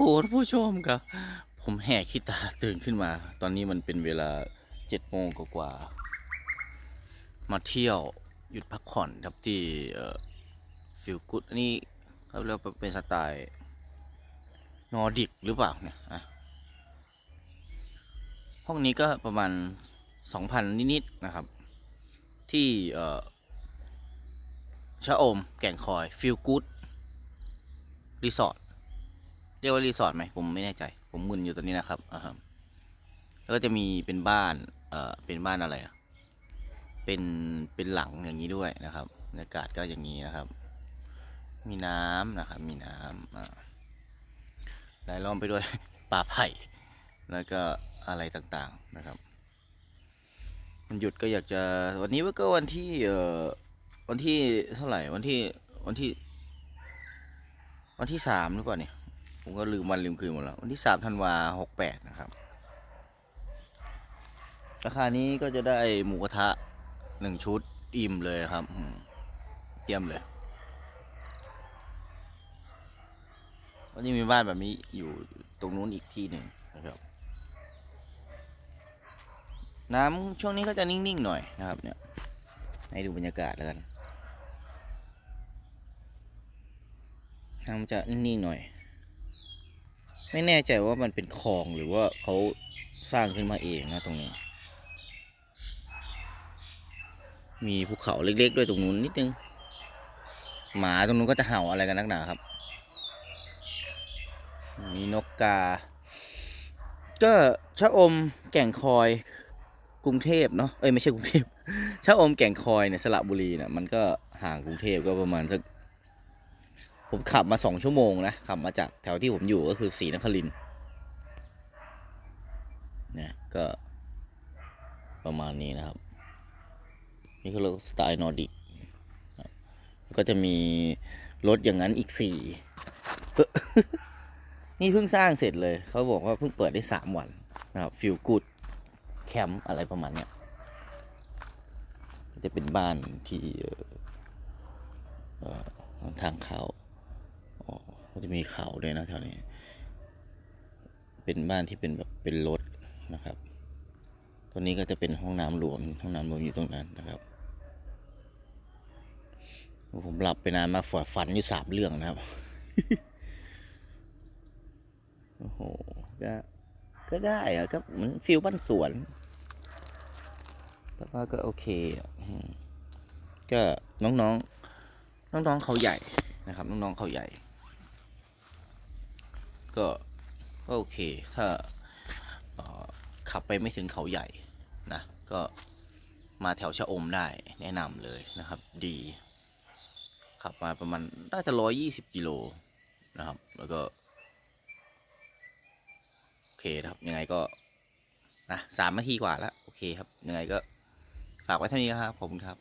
ท่านผู้ชมครับ ผมแหกขี้ตาตื่นขึ้นมา ตอนนี้มันเป็นเวลาเจ็ดโมงกว่ามาเที่ยวหยุดพักผ่อนครับที่ฟิลกุดนนี้เขาเรียกเป็นสไตล์นอร์ดิกหรือเปล่าเนี่ยห้องนี้ก็ประมาณสองพันนิดๆนะครับ ที่ชะอมแก่งคอยฟิลกูดรีสอร์ท เรียกว่ารีสอร์ทไหมผมไม่แน่ใจ ผมมึนอยู่ตอนนี้นะครับอ่าฮะแล้วก็จะมีเป็นบ้านเอ่อเป็นบ้านอะไรอะเป็นเป็นหลังอย่างนี้ด้วยนะครับบรรยากาศก็อย่างนี้นะครับ มีน้ำนะครับ มีน้ำอ่ารายล้อมไปด้วยป่าไผ่แล้วก็อะไรต่างๆนะครับมันหยุดก็อยากจะวันนี้ก็วันที่เอ่อวันที่เท่าไหร่วันที่วันที่ วันที่สามหรือเปล่าเนี่ย ผมก็ลืมวันลืมคืนหมดแล้ว วันที่สามธันวาหกแปดนะครับ ราคานี้ก็จะได้หมูกระทะหนึ่งชุดอิ่มเลยครับเยี่ยมเลยวันนี้มีบ้านแบบนี้อยู่ตรงนู้นอีกที่หนึ่งนะครับ น้ำช่วงนี้ก็จะนิ่งๆหน่อยนะครับ เนี่ย ให้ดูบรรยากาศแล้วกันน้ำจะนิ่งๆหน่อย ไม่แน่ใจว่ามันเป็นคลองหรือว่าเขาสร้างขึ้นมาเองนะตรงนี้ มีภูเขาเล็กๆด้วยตรงนู้นนิดนึง หมาตรงนู้นก็จะเห่าอะไรกันนักหนาครับ มีนกกา ก็ชะอมแก่งคอยกรุงเทพเนาะ เอ้ยไม่ใช่กรุงเทพชะอมแก่งคอยเนี่ยสระบุรีเนี่ยมันก็ห่างกรุงเทพก็ประมาณสัก ผมขับมาสองชั่วโมงนะขับมาจากแถวที่ผมอยู่ก็คือศรีนครินเนี่ยก็ประมาณนี้นะครับ นี่คือรถสไตล์นอร์ดิกก็จะมีรถอย่างนั้นอีกสี่นี่เพิ่งสร้างเสร็จเลยเขาบอกว่าเพิ่งเปิดได้สามวันนะครับฟิลกูดแคมป์อะไรประมาณเนี้ยจะเป็นบ้านที่ทางเขา จะมีเขาด้วยนะแถวนี้ เป็นบ้านที่เป็นแบบเป็นรถนะครับ ตัวนี้ก็จะเป็นห้องน้ำรวม ห้องน้ำรวมอยู่ตรงนั้นนะครับผมหลับไปนานมากฝันฝันอยู่สามเรื่องนะครับ โอ้โห ก็ ก็ได้อะก็เหมือนฟิลบ้านสวน แต่ว่าก็โอเคอะอืมก็น้องๆ น้องๆเขาใหญ่นะครับ น้องๆเขาใหญ่ ก็โอเค ถ้าขับไปไม่ถึงเขาใหญ่นะ ก็มาแถวชะอมได้แนะนำเลยนะครับ ดี ขับมาประมาณน่าจะร้อยยี่สิบกิโลนะครับ แล้วก็ โอเคนะครับ ยังไงก็นะสามนาทีกว่าแล้ว โอเคครับ ยังไงก็ ฝากไว้เท่านี้นะครับ ขอบคุณครับ